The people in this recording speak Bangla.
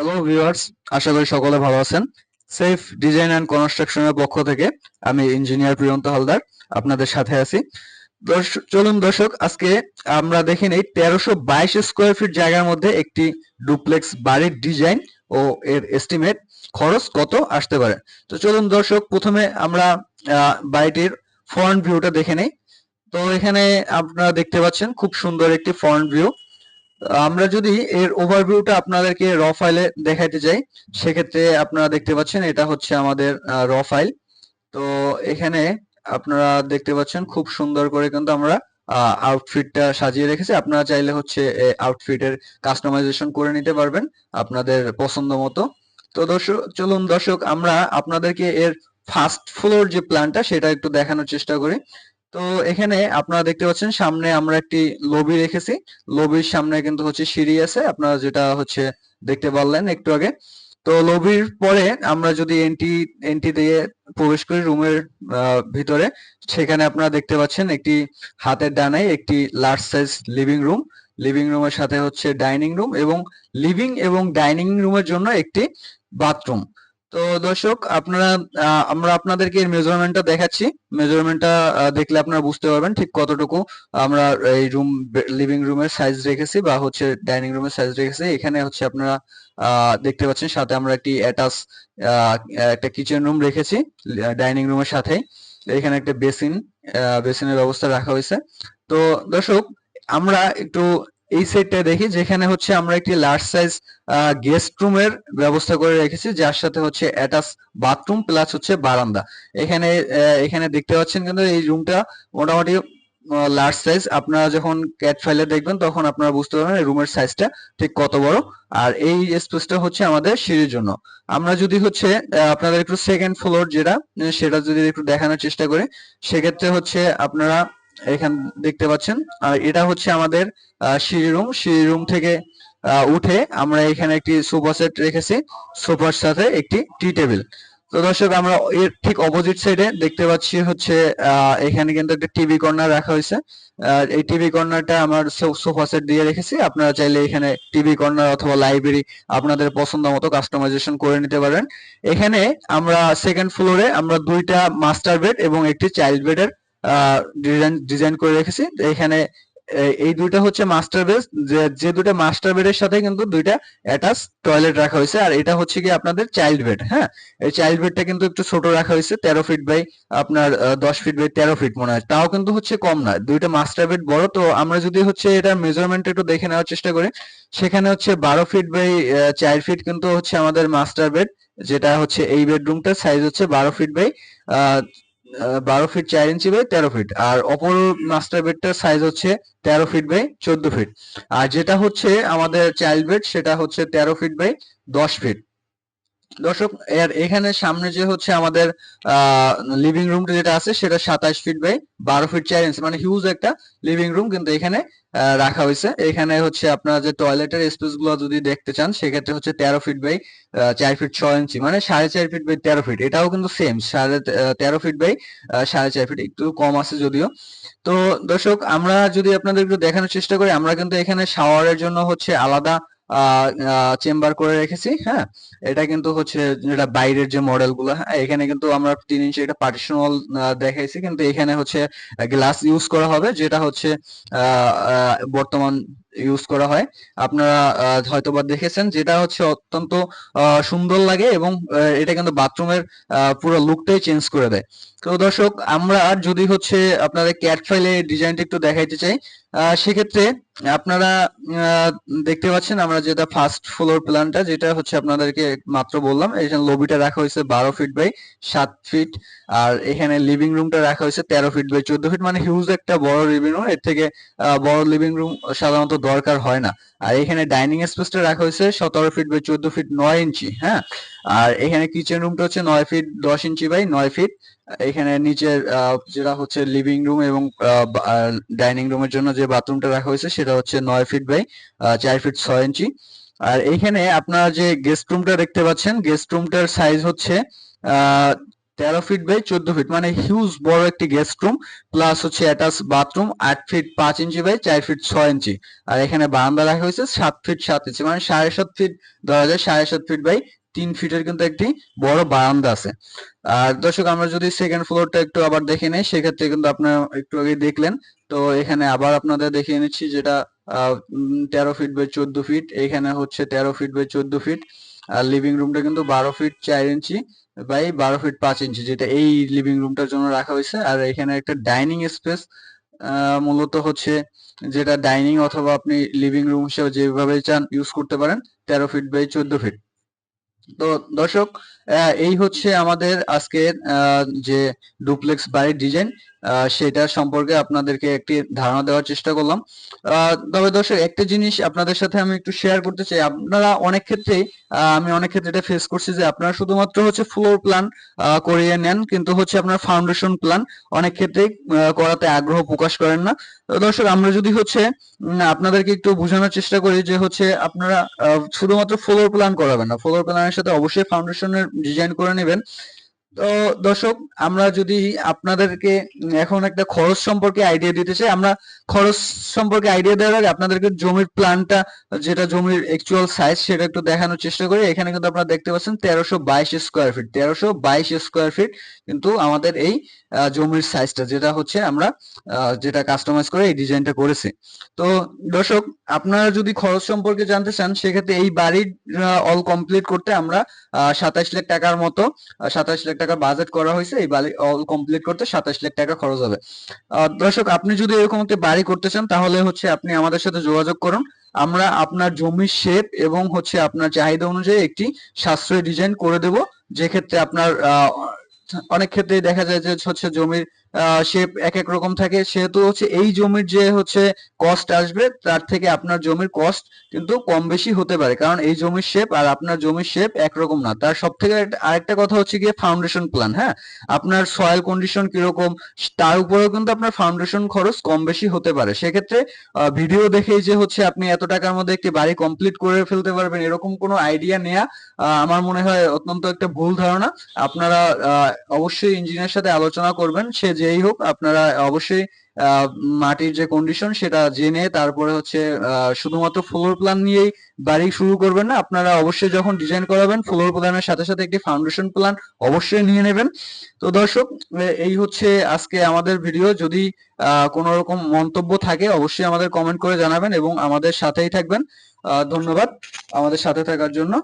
হ্যালো ভিউয়ার্স আশা করি সকলে ভালো আছেন। সেফ ডিজাইন অ্যান্ড কনস্ট্রাকশনের পক্ষ থেকে আমি ইঞ্জিনিয়ার প্রিয়ন্ত হালদার আপনাদের সাথে আছি। চলুন দর্শক, আজকে আমরা দেখে নেই তেরোশো বাইশ স্কোয়ার ফিট জায়গার মধ্যে একটি ডুপ্লেক্স বাড়ির ডিজাইন ও এর এস্টিমেট খরচ কত আসতে পারে। তো চলুন দর্শক, প্রথমে আমরা বাড়িটির ফ্রন্ট ভিউটা দেখে নেই। তো এখানে আপনারা দেখতে পাচ্ছেন খুব সুন্দর একটি ফ্রন্ট ভিউ আমরা যদি এর ওভারভিউটা আপনাদেরকে র ফাইলে দেখাইতে চাই, সেক্ষেত্রে আপনারা দেখতে পাচ্ছেন এটা হচ্ছে আমাদের র ফাইল তো এখানে আপনারা দেখতে পাচ্ছেন খুব সুন্দর করে কিন্তু আমরা আউটফিটটা সাজিয়ে রেখেছি। আপনারা চাইলে হচ্ছে আউটফিটের কাস্টমাইজেশন করে নিতে পারবেন আপনাদের পছন্দ মতো। তো দর্শক, চলুন দর্শক, আমরা আপনাদেরকে এর ফার্স্ট ফ্লোর যে প্ল্যানটা সেটা একটু দেখানোর চেষ্টা করি। তো এখানে আপনারা দেখতে পাচ্ছেন সামনে আমরা একটি লবি রেখেছি। লবির সামনে কিন্তু হচ্ছে সিঁড়ি আছে। আপনারা যেটা হচ্ছে দেখতে পারলেন একটু আগে। তো লবির পরে আমরা যদি এন্ট্রি এন্ট্রি দিয়ে প্রবেশ করি রুমের ভিতরে, সেখানে আপনারা দেখতে পাচ্ছেন একটি হাতের ডানায় একটি large size living room living রুমের সাথে হচ্ছে ডাইনিং রুম এবং লিভিং এবং ডাইনিং রুমের জন্য একটি বাথরুম তো দর্শক, আপনারা আমরা আপনাদেরকে মেজারমেন্টটা দেখাচ্ছি। মেজারমেন্টটা দেখলে আপনারা বুঝতে পারবেন ঠিক কতটুকু আমরা এই রুম লিভিং রুমের সাইজ রেখেছি বা হচ্ছে ডাইনিং রুমের সাইজ রেখেছি। এখানে হচ্ছে আপনারা দেখতে পাচ্ছেন সাথে আমরা একটি অ্যাটাচ একটা কিচেন রুম রেখেছি ডাইনিং রুমের সাথে। এখানে একটা বেসিন বেসিনের ব্যবস্থা রাখা হয়েছে। তো দর্শক, আমরা একটু এই সাইডটা দেখি, যেখানে হচ্ছে আমরা একটি লার্জ সাইজ গেস্ট রুমের ব্যবস্থা করে রেখেছি, যার সাথে হচ্ছে অ্যাটাচ বাথরুম প্লাস হচ্ছে বারান্দা। এখানে এখানে দেখতে পাচ্ছেন কিন্তু এই রুমটা মোটামুটি লার্জ সাইজ আপনারা যখন ক্যাট ফাইলে দেখবেন, তখন আপনারা বুঝতে পারবেন এই রুমের সাইজটা ঠিক কত বড়। আর এই স্পেসটা হচ্ছে আমাদের সিঁড়ির জন্য। আমরা যদি হচ্ছে আপনাদের একটু সেকেন্ড ফ্লোর যেটা, সেটা যদি একটু দেখানোর চেষ্টা করি, সেক্ষেত্রে হচ্ছে আপনারা এখান দেখতে পাচ্ছেন। আর এটা হচ্ছে আমাদের সিঁড়ি রুম। সিঁড়ি রুম থেকে উঠে আমরা এখানে একটি সোফা সেট রেখেছি। সোফার সাথে একটি টি টেবিল। তো দর্শক, আমরা এর ঠিক অপোজিট সাইডে দেখতে পাচ্ছি হচ্ছে এখানে কিন্তু একটা টিভি কর্নার রাখা হয়েছে। এই টিভি কর্নারটা আমার সোফা সেট দিয়ে রেখেছি। আপনারা চাইলে এখানে টিভি কর্নার অথবা লাইব্রেরি আপনাদের পছন্দ মতো কাস্টমাইজেশন করে নিতে পারেন। এখানে আমরা সেকেন্ড ফ্লোরে আমরা দুইটা মাস্টার বেড এবং একটি চাইল্ড বেডের ডিজাইন ডিজাইন করে রেখেছি। এখানে এই দুইটা হচ্ছে মাস্টার বেড যে যে দুইটা মাস্টার বেডের সাথে কিন্তু দুইটা অ্যাটাচ টয়লেট রাখা হয়েছে। আর এটা হচ্ছে কি আপনাদের চাইল্ড বেড হ্যাঁ? এই চাইল্ড বেডটা কিন্তু একটু ছোট রাখা হয়েছে, তেরো ফিট বাই আপনার দশ ফিট বাই তেরো ফিট মনে হয়। তাও কিন্তু হচ্ছে কম না। দুইটা মাস্টার বেড বড়, তো আমরা যদি হচ্ছে এটার মেজারমেন্ট একটু দেখে নেওয়ার চেষ্টা করি। সেখানে হচ্ছে বারো ফিট বাই চার ফিট কিন্তু হচ্ছে আমাদের মাস্টার বেড যেটা হচ্ছে এই বেডরুমটার সাইজ হচ্ছে বারো ফিট বাই বারো ফিট চার ইঞ্চি বাই তেরো ফিট আর অপর মাস্টার বেডটার সাইজ হচ্ছে তেরো ফিট বাই চোদ্দ ফিট আর যেটা হচ্ছে আমাদের চাইল্ড বেড সেটা হচ্ছে তেরো ফিট বাই দশ ফিট দর্শক, এর এখানে সামনে যে হচ্ছে আমাদের লিভিং রুমটা যেটা আছে, সেটা সাতাশ ফিট বাই বারো ফিট চার ইঞ্চি মানে হিউজ একটা লিভিং রুম কিন্তু এখানে রাখা হয়েছে। এখানে হচ্ছে আপনারা যে টয়লেটের স্পেসগুলো যদি দেখতে চান, সেক্ষেত্রে হচ্ছে তেরো ফিট বাই চার ফিট ছয় ইঞ্চি মানে সাড়ে চার ফিট বাই তেরো ফিট এটাও কিন্তু সেম সাড়ে তেরো ফিট বাই সাড়ে চার ফিট একটু কম আছে যদিও। তো দর্শক, আমরা যদি আপনাদের একটু দেখানোর চেষ্টা করি, আমরা কিন্তু এখানে শাওয়ারের জন্য হচ্ছে আলাদা চেম্বার করে রেখেছি হ্যাঁ? এটা কিন্তু হচ্ছে যেটা বাইরের যে মডেলগুলো হ্যাঁ? এখানে কিন্তু আমরা তিন ইঞ্চি একটা পার্টিশন ওয়াল দেখাইছি, কিন্তু এখানে হচ্ছে গ্লাস ইউজ করা হবে, যেটা হচ্ছে বর্তমান ইউজ করা হয়। আপনারা হয়তোবা দেখেছেন যেটা হচ্ছে অত্যন্ত সুন্দর লাগে এবং এটা কিন্তু বাথরুমের পুরো লুকটাই চেঞ্জ করে দেয়। তো দর্শক, আমরা আর যদি হচ্ছে আপনাদের ক্যাট ফাইলে ডিজাইনটা একটু দেখাইতে চাই সেক্ষেত্রে আপনারা দেখতে পাচ্ছেন আমরা যেটা ফার্স্ট ফ্লোর প্ল্যানটা যেটা হচ্ছে আপনাদেরকে মাত্র বললাম এখানে লবিটা রাখা হয়েছে বারো ফিট বাই সাত ফিট আর এখানে লিভিং রুমটা রাখা হয়েছে তেরো ফিট বাই চোদ্দ ফিট মানে হিউজ একটা বড় লিভিং রুম এর থেকে বড় লিভিং রুম সাধারণত দরকার হয় না। আর এখানে ডাইনিং স্পেসটা রাখা হয়েছে সতেরো ফিট বাই চোদ্দ ফিট নয় ইঞ্চি হ্যাঁ? আর এখানে কিচেন রুমটা হচ্ছে নয় ফিট দশ ইঞ্চি বাই নয় ফিট এখানে নিচের যেটা হচ্ছে লিভিং রুম এবং ডাইনিং রুমের জন্য যে বাথরুমটা রাখা হয়েছে সেটা হচ্ছে নয় ফিট বাই চার ফিট ছয় ইঞ্চি। আর এইখানে আপনারা যে গেস্ট রুমটা দেখতে পাচ্ছেন গেস্ট রুমটার সাইজ হচ্ছে তেরো ফিট বাই চোদ্দ ফিট মানে হিউজ বড় একটি গেস্ট রুম প্লাস হচ্ছে অ্যাটাচ বাথরুম আট ফিট পাঁচ ইঞ্চি বাই চার ফিট ছয় ইঞ্চি আর এখানে বারান্দা রাখা হয়েছে সাত ফিট সাত ইঞ্চি মানে সাড়ে সাত ফিট ধরা যায় সাড়ে সাত ফিট বাই তিন ফিটের কিন্তু একটি বড় বারান্দা আছে। আর দর্শক, আমরা যদি সেকেন্ড ফ্লোরটা একটু আবার দেখে নেই, সেক্ষেত্রে কিন্তু আপনারা একটু আগে দেখলেন। তো এখানে আবার আপনাদের দেখিয়ে নিচ্ছি যেটা তেরো ফিট বাই চোদ্দ ফিট এখানে হচ্ছে তেরো ফিট বাই চোদ্দ ফিট আর লিভিং রুমটা কিন্তু বারো ফিট চার ইঞ্চি বাই বারো ফিট পাঁচ ইঞ্চি যেটা এই লিভিং রুমটার জন্য রাখা হয়েছে। আর এখানে একটা ডাইনিং স্পেস মূলত হচ্ছে যেটা ডাইনিং অথবা আপনি লিভিং রুম হিসেবে যেভাবে চান ইউজ করতে পারেন, তেরো ফিট বাই চোদ্দ ফিট তো দর্শক এই হচ্ছে আমাদের আজকের যে ডুপ্লেক্স বাড়ির ডিজাইন সেটা সম্পর্কে আপনাদেরকে একটি ধারণা দেওয়ার চেষ্টা করলাম। তবে দর্শক একটা জিনিস আপনাদের সাথে আমি একটু শেয়ার করতে চাই। আপনারা অনেক ক্ষেত্রেই আহ, আমি অনেক ক্ষেত্রে এটা ফেস করছি যে আপনারা শুধুমাত্র হচ্ছে ফ্লোর প্ল্যান করিয়ে নেন কিন্তু হচ্ছে আপনার ফাউন্ডেশন প্ল্যান অনেক ক্ষেত্রেই আহ, করাতে আগ্রহ প্রকাশ করেন না। দর্শক আমরা যদি হচ্ছে আপনাদেরকে একটু বোঝানোর চেষ্টা করি যে হচ্ছে আপনারা শুধুমাত্র ফ্লোর প্ল্যান করাবেন না। ফ্লোর প্ল্যানের সাথে অবশ্যই ফাউন্ডেশনের ডিজাইন করে নেবেন। তো দর্শক, আমরা যদি আপনাদেরকে এখন একটা খরচ সম্পর্কে আইডিয়া দিতে চাই, আমরা খরচ সম্পর্কে আইডিয়া দেওয়ার আগে আপনাদেরকে জমির প্ল্যানটা যেটা জমির অ্যাকচুয়াল সাইজ সেটা একটু দেখানোর চেষ্টা করি। এখানে কিন্তু আপনারা দেখতে পাচ্ছেন তেরোশো বাইশ স্কোয়ার ফিট তেরোশো বাইশ স্কোয়ার ফিট কিন্তু আমাদের এই জমির সাইজটা যেটা হচ্ছে আমরা যেটা কাস্টমাইজ করে এই ডিজাইনটা করেছি। তো দর্শক, আপনারা যদি খরচ সম্পর্কে জানতে চান, সেক্ষেত্রে এই বাড়ির অল কমপ্লিট করতে আমরা সাতাইশ লাখ টাকার মতো সাতাইশ লাখ টাকা বাজেট করা হয়েছে, এই বাড়ি অল কমপ্লিট করতে সাতাশ লাখ টাকা খরচ হবে। দর্শক, আপনি যদি এরকম একটি বাড়ি করতে চান, তাহলে হচ্ছে আপনি আমাদের সাথে যোগাযোগ করুন। আমরা আপনার জমির শেপ এবং হচ্ছে আপনার চাহিদা অনুযায়ী একটি সাশ্রয়ী ডিজাইন করে দেব। যে ক্ষেত্রে আপনার অনেক ক্ষেত্রে দেখা যায় যে হচ্ছে জমির শেপ এক এক রকম থাকে। সেহেতু হচ্ছে এই জমির যে হচ্ছে কস্ট আসবে তার থেকে আপনার জমির কস্ট কিন্তু কম বেশি হতে পারে। কারণ এই জমির শেপ আর আপনার জমির শেপ একরকম না। তার সব থেকে আরেকটা কথা হচ্ছে গিয়ে ফাউন্ডেশন প্ল্যান হ্যাঁ? আপনার সয়েল কন্ডিশন কীরকম তার উপরেও কিন্তু আপনার ফাউন্ডেশন খরচ কম বেশি হতে পারে। সেক্ষেত্রে ভিডিও দেখেই যে হচ্ছে আপনি এত টাকার মধ্যে একটি বাড়ি কমপ্লিট করে ফেলতে পারবেন এরকম কোনো আইডিয়া আহ, আমার মনে হয় অত্যন্ত একটা ভুল ধারণা। আপনারা অবশ্যই ইঞ্জিনিয়ার সাথে আলোচনা করবেন। সে যেই হোক, আপনারা অবশ্যই মাটির যে কন্ডিশন সেটা জেনে তারপরে হচ্ছে শুধুমাত্র ফ্লোর প্ল্যান নিয়েই বাড়ি শুরু করবেন না, আপনারা অবশ্যই যখন ডিজাইন করাবেন ফ্লোর প্ল্যানের সাথে সাথে একটি ফাউন্ডেশন প্ল্যান অবশ্যই নিয়ে নেবেন। তো দর্শক এই হচ্ছে আজকে আমাদের ভিডিও যদি কোনো রকম মন্তব্য থাকে, অবশ্যই আমাদের কমেন্ট করে জানাবেন এবং আমাদের সাথেই থাকবেন। ধন্যবাদ আমাদের সাথে থাকার জন্য।